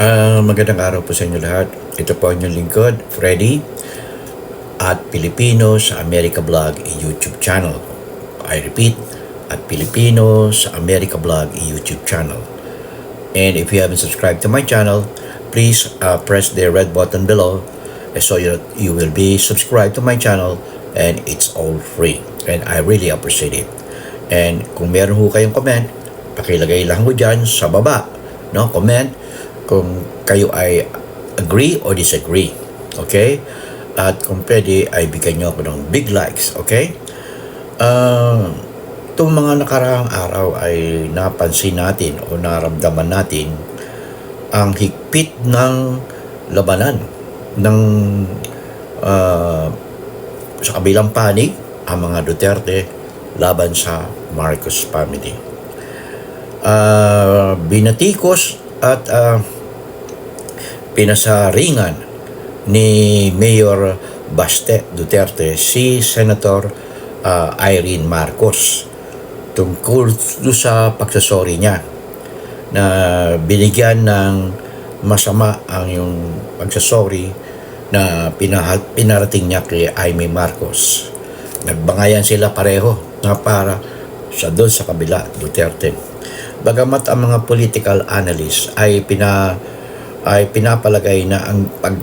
Ah, magandang araw po sa inyo lahat. Ito po ang inyong lingkod, Freddy, at Pilipino sa America Vlog YouTube channel. I repeat, at Pilipino sa America Vlog YouTube channel. And if you haven't subscribed to my channel, please uh, press the red button below so you, you will be subscribed to my channel and it's all free. And I really appreciate it. And kung meron ho kayong comment, pakilagay lang ho dyan sa baba. No? Comment kung kayo ay agree or disagree. Okay? At kung pwede, ay bigyan nyo ako ng big likes. Okay? Uh, itong mga nakaraang araw ay napansin natin o naramdaman natin ang higpit ng labanan ng uh, sa kabilang panig ang mga Duterte laban sa Marcos family. Uh, binatikos at uh, pinasaringan ni Mayor Baste Duterte si Senator uh, Irene Marcos tungkol sa pagsasori niya na binigyan ng masama ang yung pagsasori na pinahal, pinarating niya kay Aimee Marcos. Nagbangayan sila pareho na para sa doon sa kabila, Duterte. Bagamat ang mga political analysts ay pina ay pinapalagay na ang pag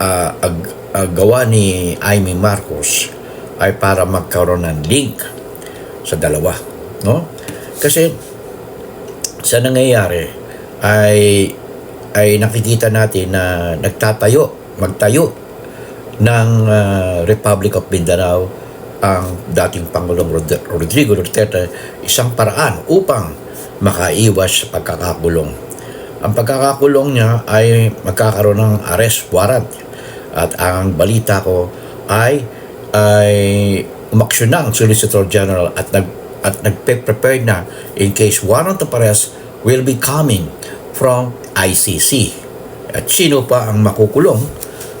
uh, ni Aimee Marcos ay para magkaroon ng link sa dalawa, no? Kasi sa nangyayari ay ay nakikita natin na nagtatayo, magtayo ng uh, Republic of Mindanao ang dating Pangulong Rod- Rodrigo Duterte isang paraan upang makaiwas sa pagkakakulong. Ang pagkakakulong niya ay magkakaroon ng arrest warrant at ang balita ko ay ay umaksyon na ang Solicitor General at nag at nagpe-prepare na in case warrant of arrest will be coming from ICC. At sino pa ang makukulong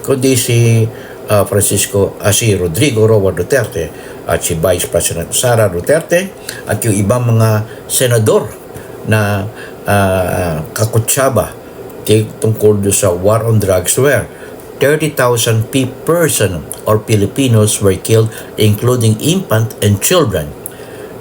kundi si uh, Francisco uh, si Rodrigo Roa Duterte at si Vice President Sara Duterte at yung ibang mga senador na uh, kakutsaba tungkol do sa war on drugs where 30,000 pe- person or Filipinos were killed including infant and children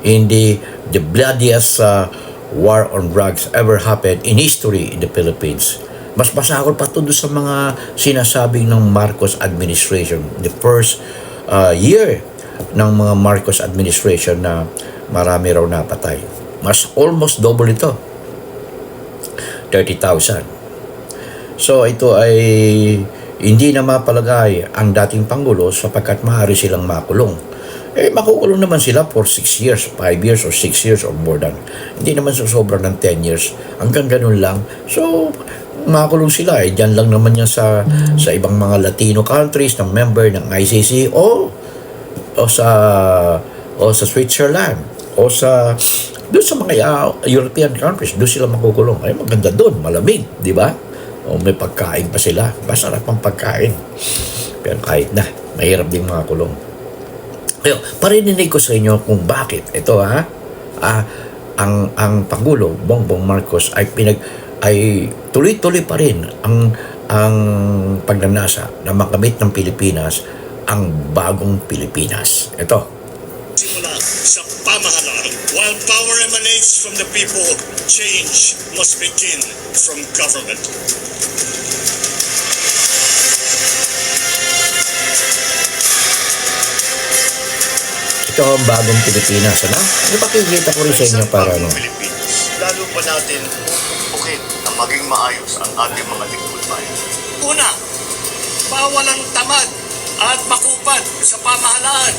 in the the bloodiest uh, war on drugs ever happened in history in the Philippines. Mas masakol pa to sa mga sinasabing ng Marcos administration. The first uh, year ng mga Marcos administration na marami raw napatay. Mas almost double ito. 30,000. So ito ay hindi na mapalagay ang dating Pangulo sapagkat maaari silang makulong. Eh, makukulong naman sila for 6 years, 5 years, or 6 years or more than. Hindi naman sosobra ng 10 years. Hanggang ganun lang. So, makulong sila. Eh, dyan lang naman yan sa, sa ibang mga Latino countries na member ng ICC o, o sa o sa Switzerland o sa doon sa mga European countries, doon sila makukulong. Ay, maganda doon, malamig, di ba? O may pagkain pa sila. Masarap ang pagkain. Pero kahit na, mahirap din mga kulong. Kaya, parinig ko sa inyo kung bakit ito ha, ah, ang ang Pangulo Bongbong Marcos ay pinag ay tuloy-tuloy pa rin ang ang pagnanasa na makamit ng Pilipinas ang bagong Pilipinas. Ito. Simula sa pamahalaan. While power emanates from the people, change must begin from government. Ito ang bagong Pilipinas. Ano? Ano pakikita ko rin sa inyo para ano? Pilipinas, lalo pa natin pupukit na maging maayos ang ating mga lingkod bayan. Una, bawalang tamad at makupad sa pamahalaan.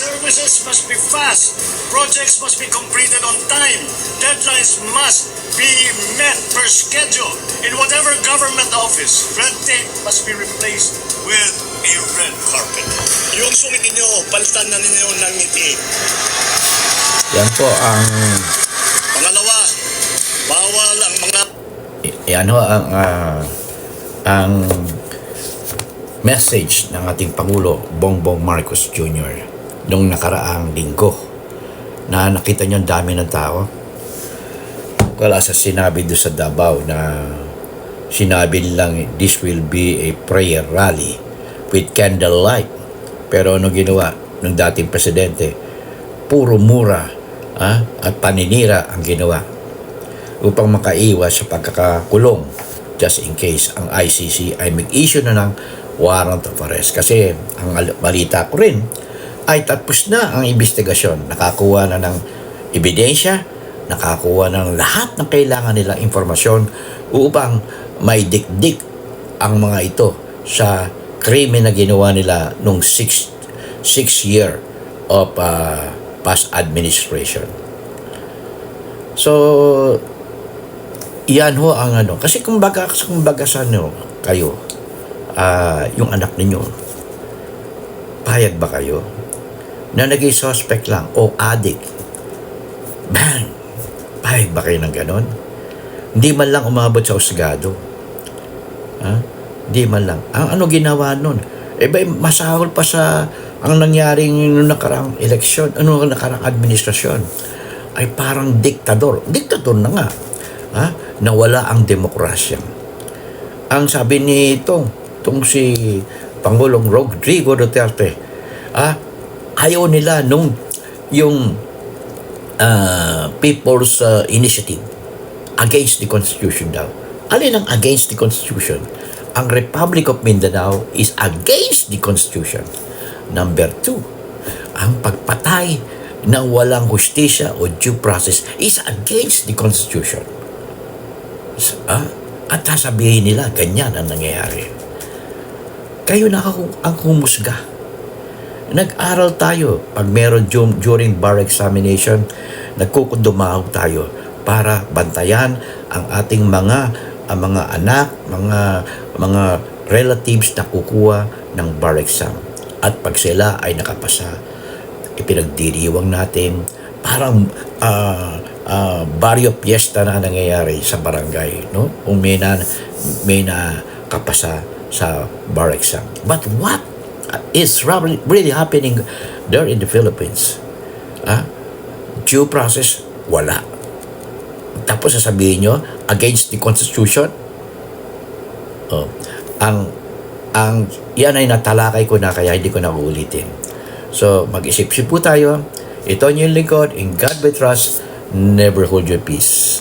Services must be fast. Projects must be completed on time. Deadlines must be met per schedule. In whatever government office, red tape must be replaced with a red carpet. Yung sungit ninyo, palitan na ninyo ng ngiti. Yan po ang Pangalawa, bawal ang mga yan ho ang ah, ang message ng ating Pangulo Bongbong Marcos Jr. nung nakaraang linggo na nakita niyo ang dami ng tao. Wala sa sinabi doon sa Davao na sinabi lang this will be a prayer rally with candlelight. Pero ano ginawa ng dating presidente? Puro mura ah, at paninira ang ginawa upang makaiwas sa pagkakakulong just in case ang ICC ay mag-issue na ng warrant of arrest. Kasi ang al- balita ko rin ay tapos na ang investigasyon. Nakakuha na ng ebidensya, nakakuha ng lahat ng kailangan nilang informasyon upang may dikdik ang mga ito sa krimen na ginawa nila nung six, six year of uh, past administration. So, yan ho ang ano. Kasi kumbaga, kumbaga sa ano, kayo, ah, yung anak ninyo, payag ba kayo na naging suspect lang o addict? Bang! Payag ba kayo ng ganon? Hindi man lang umabot sa usgado. Ha? Hindi man lang. Ang ano ginawa nun? Eh ba, masahol pa sa ang nangyaring nung nakarang eleksyon, ano nakarang administrasyon ay parang diktador. Diktador na nga. Ha? Nawala ang demokrasya. Ang sabi ni itong, itong si Pangulong Rodrigo Duterte, ah, ayaw nila nung yung ah, People's ah, Initiative against the Constitution daw. Alin ang against the Constitution? Ang Republic of Mindanao is against the Constitution. Number two, ang pagpatay ng walang hustisya o due process is against the Constitution. S- Ah, at sasabihin nila, ganyan ang nangyayari. Kayo na ang humusga. Nag-aral tayo. Pag meron du- during bar examination, nagkukundumahaw tayo para bantayan ang ating mga ang mga anak, mga mga relatives na kukuha ng bar exam. At pag sila ay nakapasa, ipinagdiriwang natin parang ah ah, barrio fiesta na nangyayari sa barangay no kung may na may na kapasa sa bar exam but what is really, really happening there in the Philippines ah due process wala tapos sasabihin nyo against the constitution oh ang ang yan ay natalakay ko na kaya hindi ko na uulitin So, mag-isip-isip po tayo. Ito ang yung lingkod. In God we trust. Never hold your peace.